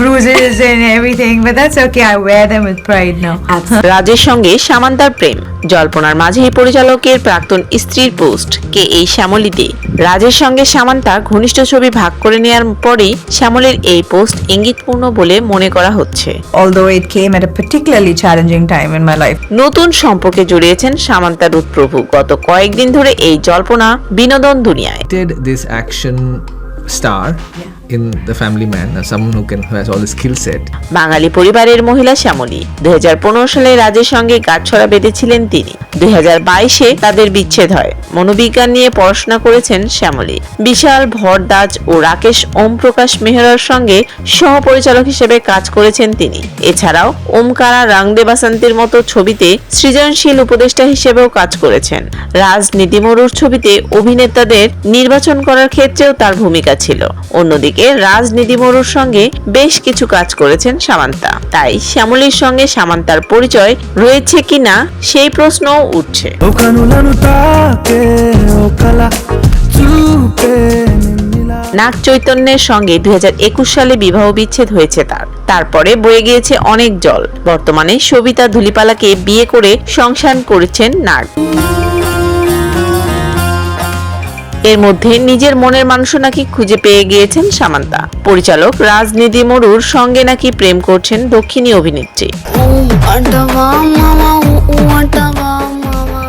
bruises and everything, but that's okay. I wear them with pride now. রাজের সঙ্গে সামান্তার প্রেম। জল্পনার মাঝেই পরিচালকের প্রাক্তন স্ত্রীর পোস্ট কে এই শ্যামলী দে রাজের সঙ্গে সামান্তা ঘনিষ্ঠ ছবি ভাগ করে নেওয়ার পরেই শ্যামলীর এই পোস্ট ইঙ্গিতপূর্ণ বলে মনে করা হচ্ছে। Although it came at a particularly challenging time in my life. নতুন সম্পর্কে জড়িয়েছেন সামান্তা রুথ প্রভু গত কয়েকদিন ধরে এই জল্পনা বিনোদন দুনিয়ায়। Did this action star in man, as someone who can, who has all the skill set. বাঙালি পরিবারের মহিলা শ্যামলী, দুই সালে রাজের সঙ্গে গাঁটছড়া বেঁধেছিলেন তিনি। দুই তাদের বিচ্ছেদ হয়। মনোবিজ্ঞান নিয়ে পড়াশোনা করেছেন শ্যামলী। বিশাল ভরদাস ও রাকেশ ওম প্রকাশ মেহরার সঙ্গে সহপরিচালক হিসেবে কাজ করেছেন তিনি। এছাড়াও ওমকারা রাংদে বাসান্তের মতো ছবিতে সৃজনশীল উপদেষ্টা হিসেবেও কাজ করেছেন। রাজনীতি মরুর ছবিতে অভিনেতাদের নির্বাচন করার ক্ষেত্রেও তার ভূমিকা ছিল। অন্যদিকে থেকে রাজনীতি মরুর সঙ্গে বেশ কিছু কাজ করেছেন সামান্তা। তাই শ্যামলীর সঙ্গে সামান্তার পরিচয় রয়েছে কিনা সেই প্রশ্নও উঠছে। নাগ চৈতন্যের সঙ্গে দুই হাজার একুশ সালে বিবাহ বিচ্ছেদ হয়েছে তার। তারপরে বয়ে গিয়েছে অনেক জল। বর্তমানে সবিতা ধুলিপালাকে বিয়ে করে সংসার করেছেন নাগ। এর মধ্যে নিজের মনের মানুষও নাকি খুঁজে পেয়ে গিয়েছেন সামান্তা। পরিচালক রাজনীতি মরুর সঙ্গে নাকি প্রেম করছেন দক্ষিণী অভিনেত্রী।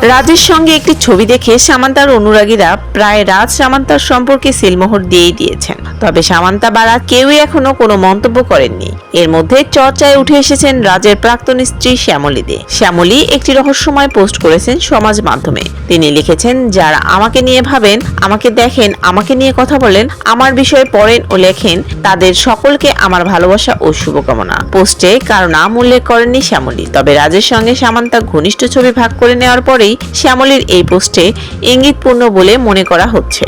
রাজের সঙ্গে একটি ছবি দেখে সামান্তার অনুরাগীরা প্রায় রাজ সামান্তার সম্পর্কে সিলমোহর দিয়েই দিয়েছেন। তবে সামান্তা বারা কেউই এখনও কোনো মন্তব্য করেননি। এর মধ্যে চর্চায় উঠে এসেছেন রাজের প্রাক্তন স্ত্রী শ্যামলী দে। শ্যামলী একটি রহস্যময় পোস্ট করেছেন সমাজ মাধ্যমে। তিনি লিখেছেন, যারা আমাকে নিয়ে ভাবেন, আমাকে দেখেন, আমাকে নিয়ে কথা বলেন, আমার বিষয়ে পড়েন ও লেখেন, তাদের সকলকে আমার ভালোবাসা ও শুভকামনা। পোস্টে কারও নাম উল্লেখ করেননি শ্যামলী। তবে রাজের সঙ্গে সামান্তা ঘনিষ্ঠ ছবি ভাগ করে নেওয়ার পরেই শ্যামলীর এই পোস্টে ইঙ্গিতপূর্ণ বলে মনে করা হচ্ছে।